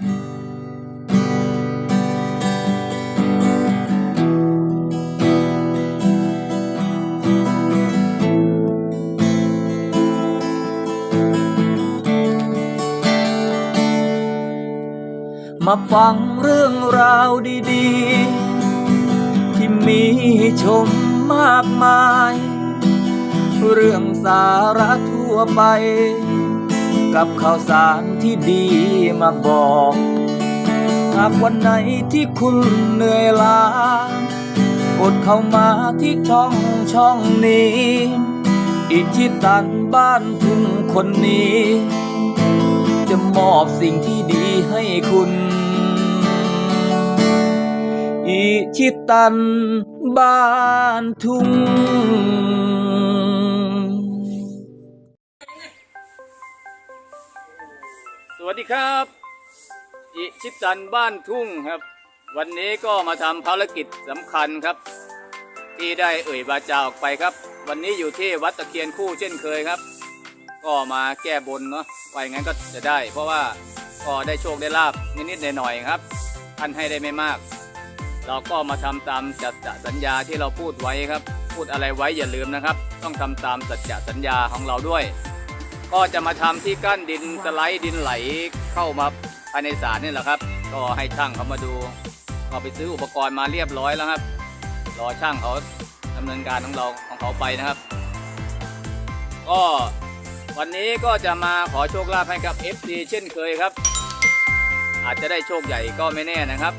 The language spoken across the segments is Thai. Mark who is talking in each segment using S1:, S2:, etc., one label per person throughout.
S1: มาฟังเรื่องราวดีๆ ที่มีชมมากมาย เรื่องสาระทั่วไป กับข่าวสารที่ดีมาบอก หากวันไหนที่คุณเหนื่อยล้ากดเข้ามาที่ช่องช่องนี้ อิชิตันบ้านทุ่งคนนี้ จะมอบสิ่งที่ดีให้คุณ อิชิตันบ้านทุ่ง
S2: วัสดีครับ อิชิตันบ้านทุ่งครับ วันนี้ก็มาทำภารกิจสำคัญครับ ที่ได้เอ่ยบาจาออกไปครับ วันนี้อยู่ที่วัดตะเคียนคู่เช่นเคยครับ ก็มาแก้บนเนาะไปงั้นก็จะได้ เพราะว่าก็ได้โชคได้ลาบนิดๆหน่อยๆครับท่านให้ได้ไม่มาก เราก็มาทำตามจัดสัญญาที่เราพูดไว้ครับ พูดอะไรไว้อย่าลืมนะครับ ต้องทำตามสัจจะสัญญาของเราด้วย ก็จะมาทำที่กั้นดินสไลด์ดินไหลเข้ามาภายในศาลนี่แหละครับ ก็ให้ช่างเขามาดูก็ไปซื้ออุปกรณ์มาเรียบร้อยแล้วครับ รอช่างเขาดำเนินการของเราของเขาไปนะครับ ก็วันนี้ก็จะมาขอโชคลาภให้กับ FC เช่นเคยครับ อาจจะได้โชคใหญ่ก็ไม่แน่นะครับ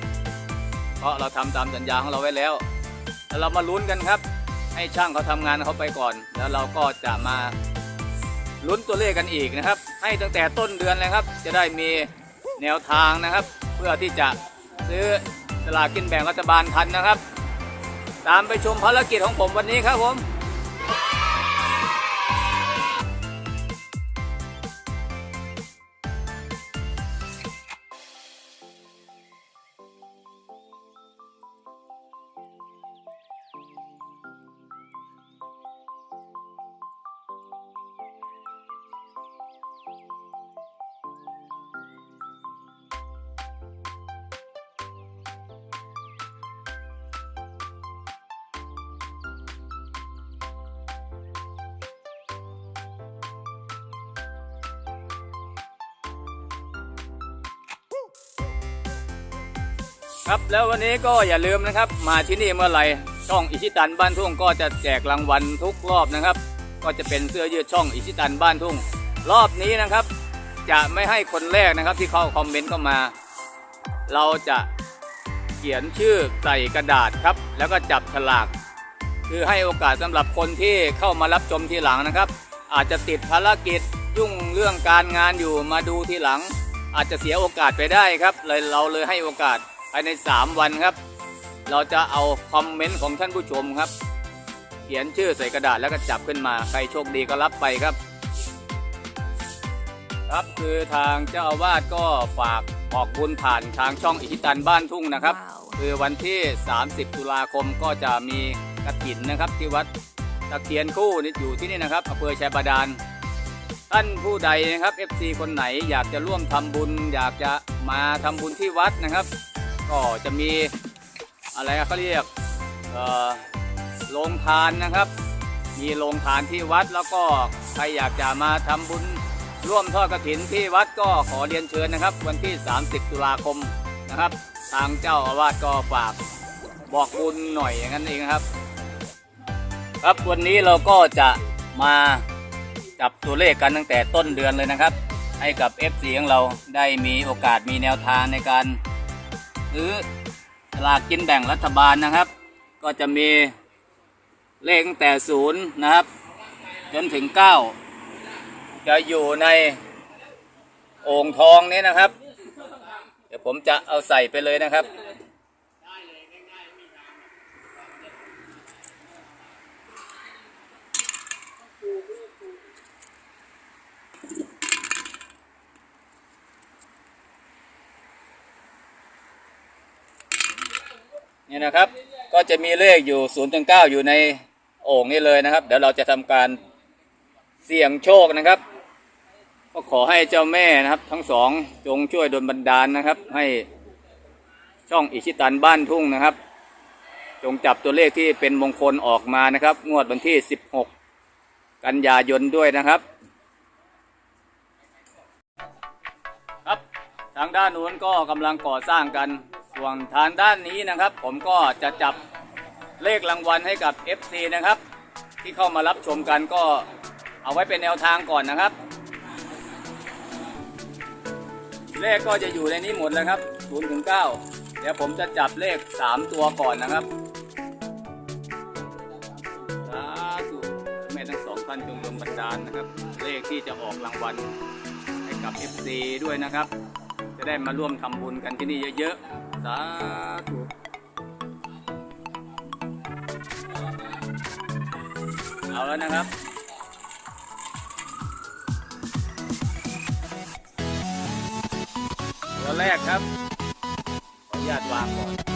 S2: เพราะเราทำตามสัญญาของเราไว้แล้วแล้วเรามาลุ้นกันครับ ให้ช่างเขาทำงานเขาไปก่อน แล้วเราก็จะมา ลุ้นตัวเลขกันอีกนะครับ ให้ตั้งแต่ต้นเดือนเลยครับ จะได้มีแนวทางนะครับ เพื่อที่จะซื้อสลากกินแบ่งรัฐบาลทันนะครับ ตามไปชมภารกิจของผมวันนี้ครับผม ครับแล้ววันนี้ก็อย่าลืมนะครับ มาที่นี่เมื่อไหร่ช่องอิชิตันบ้านทุ่งก็จะแจกรางวัลทุกรอบนะครับ ก็จะเป็นเสื้อยืดช่องอิชิตันบ้านทุ่ง รอบนี้นะครับ จะไม่ให้คนแรกนะครับที่เข้าคอมเมนต์เข้ามา เราจะเขียนชื่อใส่กระดาษครับ แล้วก็จับฉลาก คือให้โอกาสสำหรับคนที่เข้ามารับชมทีหลังนะครับ อาจจะติดภารกิจยุ่งเรื่องการงานอยู่มาดูทีหลัง อาจจะเสียโอกาสไปได้ครับเลยเราเลยให้โอกาส ภายใน 3 วันครับ เราจะเอาคอมเมนต์ของท่านผู้ชมครับ เขียนชื่อใส่กระดาษแล้วก็จับขึ้นมา ใครโชคดีก็รับไปครับ ครับคือทางเจ้าอาวาสก็ฝากออกบุญผ่านทางช่องอิชิตันบ้านทุ่งนะครับ คือวันที่ 30 ตุลาคมก็จะมีกระถินนะครับที่วัดตะเคียนคู่นี่อยู่ที่นี่นะครับอำเภอชัยบาดาลท่านผู้ใดนะครับ FC คนไหนอยากจะร่วมทำบุญ อยากจะมาทำบุญที่วัดนะครับ ก็จะมีอะไรเขาเรียกโรงทานนะครับ มีโรงทานที่วัดแล้วก็ใครอยากจะมาทำบุญร่วมทอดกระถินที่วัดก็ขอเรียนเชิญนะครับ วันที่ 30 ตุลาคมนะครับ ทางเจ้าอาวาสก็ฝากบอกบุญหน่อยอย่างนั้นเองครับ ครับวันนี้เราก็จะมาจับตัวเลขกันตั้งแต่ต้นเดือนเลยนะครับ ให้กับ FC ของเราได้มีโอกาสมีแนวทางในการ ซื้อสลากกินแบ่งรัฐบาลนะครับ ก็จะมีเลขตั้งแต่ศูนย์นะครับ จนถึง9จะอยู่ในโอ่งทองนี้นะครับ เดี๋ยวผมจะเอาใส่ไปเลยนะครับ นี่นะครับ ก็จะมีเลขอยู่0ูนย์ถึงเอยู่ในโอ่งนี่เลยนะครับ เดี๋ยวเราจะทำการเสี่ยงโชคนะครับ ก็ขอให้เจ้าแม่นะครับ ทั้งสองจงช่วยดลบันดาลนะครับ ให้ช่องอิชิตันบ้านทุ่งนะครับ จงจับตัวเลขที่เป็นมงคลออกมานะครับ งวดวันที่ 16 กันยายนด้วยนะครับครับ ทางด้านนู้นก็กำลังก่อสร้างกัน ส่วนทางด้านนี้นะครับ ผมก็จะจับเลขรางวัลให้กับ FC นะครับ ที่เข้ามารับชมกันก็เอาไว้เป็นแนวทางก่อนนะครับ เลขก็จะอยู่ในนี้หมดแล้วครับ0ถึง9เดี๋ยวผมจะจับเลข 3 ตัวก่อนนะครับสาธุแม่ทั้งสองท่านจงดลบันดาลนะครับ เลขที่จะออกรางวัลให้กับ FC ด้วยนะครับ จะได้มาร่วมทำบุญกันที่นี่เยอะๆ สาธุเอาแล้วนะครับตัวแรกครับขออนุญาตวางก่อน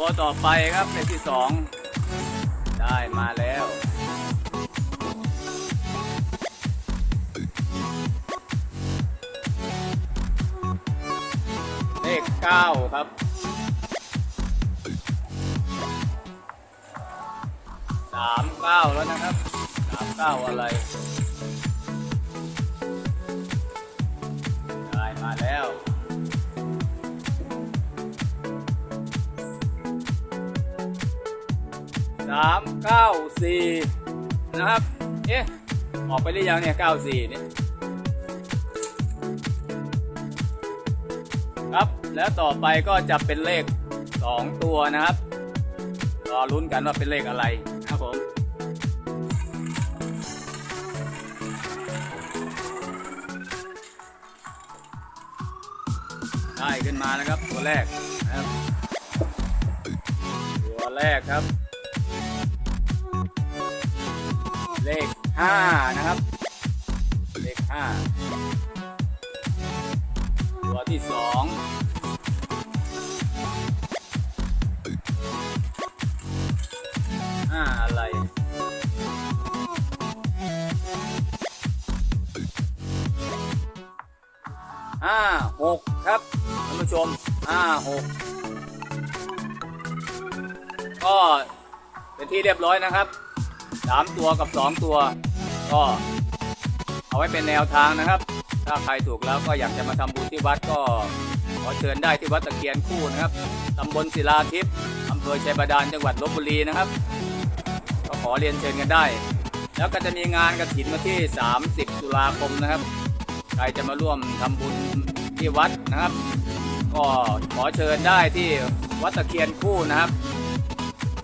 S2: ตัวต่อไปครับเลขที่สองได้มาแล้วเลขเก้าครับสามเก้าแล้วนะครับสามเก้าอะไร ได้มาแล้ว สามเก้าสี่นะครับ เอ๊ะ ออกไปหรือยังเนี่ยเก้าสี่เนี่ย ครับ แล้วต่อไปก็จะเป็นเลขสองตัวนะครับ รอลุ้นกันว่าเป็นเลขอะไรนะครับผมได้ขึ้นมานะครับ ตัวแรกนะครับ ตัวแรกครับ เลขห้านะครับ เลขห้าตัวที่สองห้าอะไรห้าหกครับท่านผู้ชมห้าหกก็เป็นที่เรียบร้อยนะครับ สามตัวกับสองตัว ก็เอาไว้เป็นแนวทางนะครับ ถ้าใครถูกแล้วก็อยากจะมาทำบุญที่วัดก็ขอเชิญได้ที่วัดตะเคียนคู่นะครับตำบลศิลาทิพย์อำเภอชัยบาดาลจังหวัดลบบุรีนะครับ ก็ขอเรียนเชิญกันได้ แล้วก็จะมีงานกระถินมาที่ 30 ตุลาคมนะครับ ใครจะมาร่วมทำบุญที่วัดนะครับ ก็ขอเชิญได้ที่วัดตะเคียนคู่นะครับ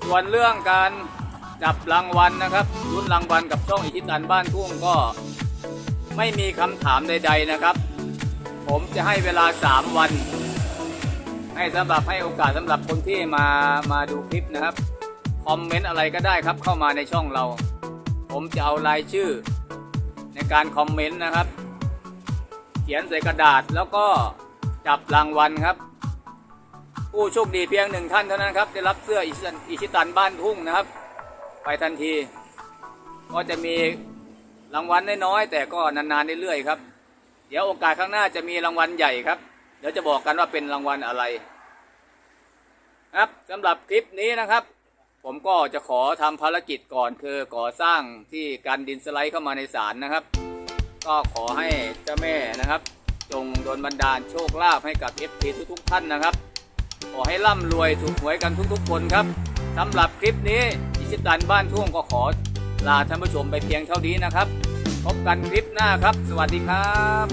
S2: ส่วนเรื่องการ จับรางวัลนะครับรุ่นรางวัลกับช่องอิทิตันบ้านทุ่งก็ไม่มีคำถามใด ๆนะครับ ผมจะให้เวลา 3 วัน ให้สำหรับให้โอกาสสำหรับคนที่มามาดูคลิปนะครับ คอมเมนต์อะไรก็ได้ครับเข้ามาในช่องเรา ผมจะเอารายชื่อ ในการคอมเมนต์นะครับ เขียนใส่กระดาษแล้วก็จับรางวัลครับ ผู้โชคดีเพียงหนึ่งท่านเท่านั้นครับ ได้รับเสื้ออิชิตันบ้านทุ่งนะครับ ไปทันที ก็จะมีรางวัลน้อยๆแต่ก็นานๆเรื่อยๆครับ เดี๋ยวโอกาสข้างหน้าจะมีรางวัลใหญ่ครับ เดี๋ยวจะบอกกันว่าเป็นรางวัลอะไร ครับสำหรับคลิปนี้นะครับ ผมก็จะขอทำภารกิจก่อนคือก่อสร้างที่การดินสไลด์เข้ามาในศาลนะครับ ก็ขอให้เจ้าแม่นะครับ จงโดนบันดาลโชคลาภให้กับ f อทุกๆท่านนะครับ ขอให้ร่ำรวยถูกหวยกันทุกๆคนครับสำหรับคลิปนี้ อิชิตันบ้านทุ่งก็ขอลาท่านผู้ชมไปเพียงเท่านี้นะครับ พบกันคลิปหน้าครับ สวัสดีครับ